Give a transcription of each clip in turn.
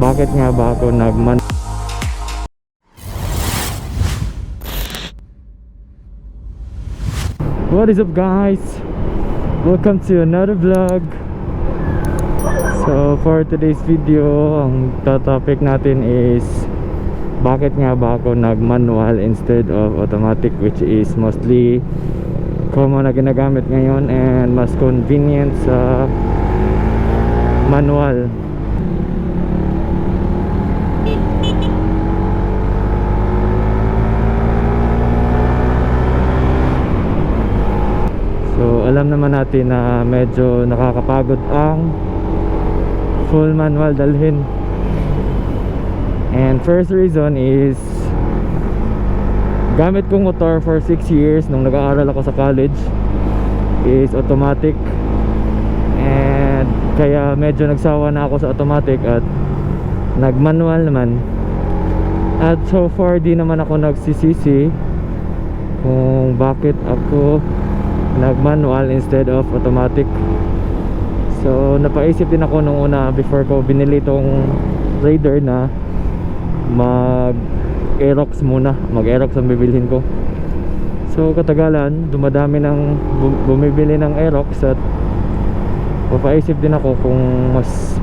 bakit nga ba ako nagman What is up guys? Welcome to another vlog So for today's video Ang topic natin is Bakit nga ba ako nag-manual instead of automatic Which is mostly Common na ginagamit ngayon And mas convenient sa Manual So alam naman natin na medyo nakakapagod ang full manual dalhin. And first reason is gamit kong motor for 6 years nung nag-aaral ako sa college is automatic. And kaya medyo nagsawa na ako sa automatic at nag-manual naman. At so far di naman ako nagsisisi kung bakit ako nag-manual instead of automatic. So napaisip din ako nung una before ko binili tong Raider na mag Aerox muna, mag Aerox ang bibilhin ko. So katagalan, dumadami ng bu- bumibili ng Aerox at mapaisip din ako kung mas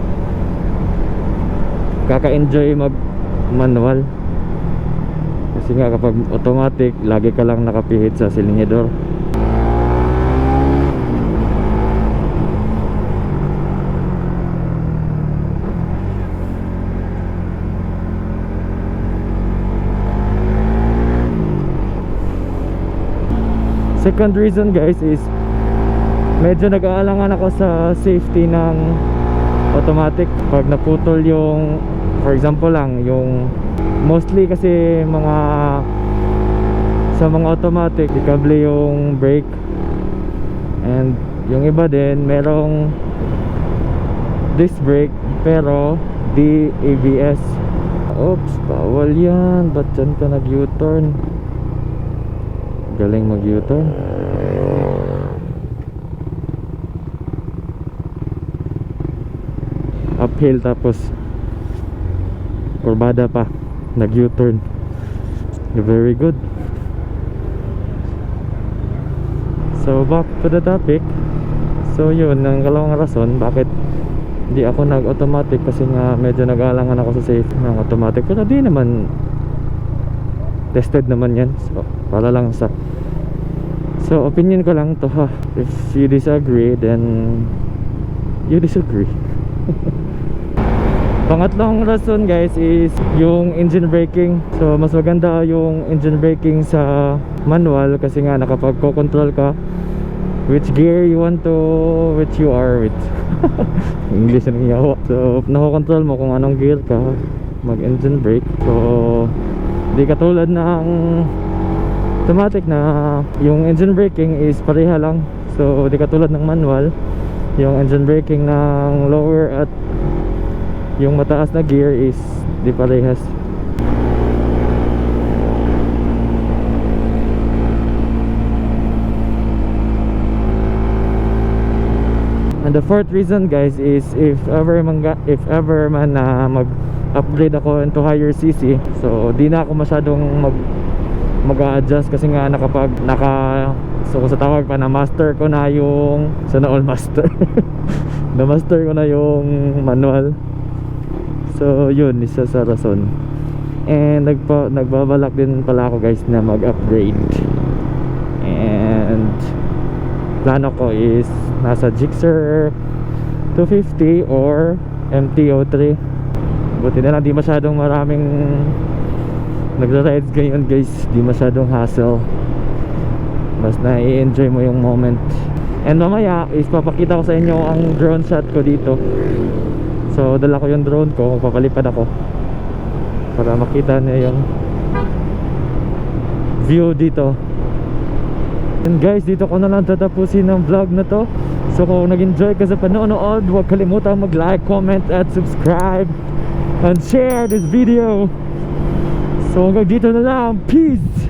kaka-enjoy mag manual. Kasi nga kapag automatic, lagi ka lang nakapihit sa silinyador. Second reason guys is medyo nag-aalangan ako sa safety ng automatic. Pag naputol yung for example lang yung mostly kasi mga sa mga automatic ikable yung brake. And yung iba din merong disc brake pero di ABS oops bawal yan. Ba't dyan ka nag U-turn galing mag U-turn. Uphill tapos kurbada pa. Nag U-turn. Very good. So back to the topic. So yun ang kalawang rason bakit hindi ako nag automatic kasi nga medyo nag-aalangan ako sa safe. Ng automatic pero di naman tested naman yan so para lang sa so opinion ko lang to ha if you disagree then you disagree Pangatlong rason guys is yung engine braking. So mas maganda yung engine braking sa manual kasi nga nakapag-control ka which gear you want to which you are with. English na yawa. So nakokontrol mo kung anong gear ka mag engine brake. So di katulad ng automatic na yung engine braking is pareha lang. So di katulad ng manual yung engine braking ng lower at yung mataas na gear is di parehas the fourth reason guys is if ever man if ever man na mag upgrade ako into higher CC so di na ako masyadong mag mag-a-adjust kasi nga nakapag naka so sa tawag pa na master ko na yung sana all master. Na master ko na yung manual. So yun, isa sa rason. And nagpa, nagbabalak din pala ako guys na mag-upgrade. And Plano ko is nasa Gixxer 250 or MT-03 Buti na lang di masyadong maraming Nagra-rides ngayon guys. Di masyadong hassle. Mas na-enjoy mo yung moment. And mamaya is papakita ko sa inyo ang drone shot ko dito. So dala ko yung drone ko Papalipad ako Para makita niyo yung View dito And guys dito ko na lang tatapusin ang vlog na to. So kung nag-enjoy ka sa panonood Huwag kalimutan mag-like, comment at subscribe. And share this video. So hanggang dito na lang. Peace